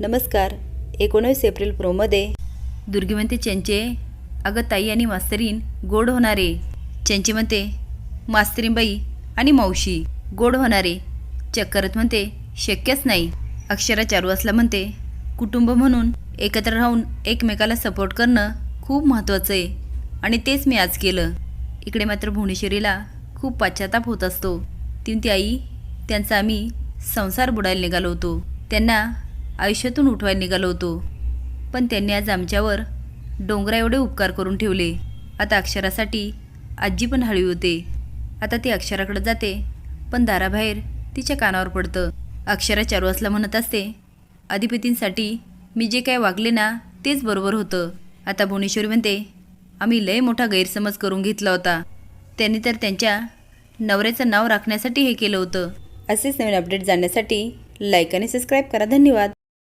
नमस्कार. एकोणवीस एप्रिल प्रोमध्ये दुर्गी म्हणते चंचे अगं ताई आणि मास्तरीन गोड होणारे. चंचे म्हणते मास्तरीनबाई आणि मावशी गोड होणारे. चक्करत म्हणते शक्यच नाही. अक्षरा चारुवासला म्हणते कुटुंब म्हणून एकत्र राहून एकमेकाला सपोर्ट करणं खूप महत्त्वाचं आहे आणि तेच मी आज केलं. इकडे मात्र भुवनेश्वरीला खूप पश्चाताप होत असतो. ती आई त्यांचा आम्ही संसार बुडायला निघालो होतो. त्यांना आयुष्यातून उठवायला निघालो होतो. पण त्यांनी आज आमच्यावर डोंगरा एवढे उपकार करून ठेवले. आता अक्षरासाठी आजी पण हळवी होते. आता ती अक्षराकडे जाते पण दाराबाहेर तिच्या कानावर पडतं. अक्षरा चारुवासला म्हणत असते अधिपतींसाठी मी जे काय वागले ना तेच बरोबर होतं. आता भुवनेश्वरी म्हणते आम्ही लय मोठा गैरसमज करून घेतला होता. त्यांनी तर त्यांच्या नवऱ्याचं नाव राखण्यासाठी हे केलं होतं. असेच नवीन अपडेट जाणण्यासाठी लाईक आणि सबस्क्राईब करा. धन्यवाद.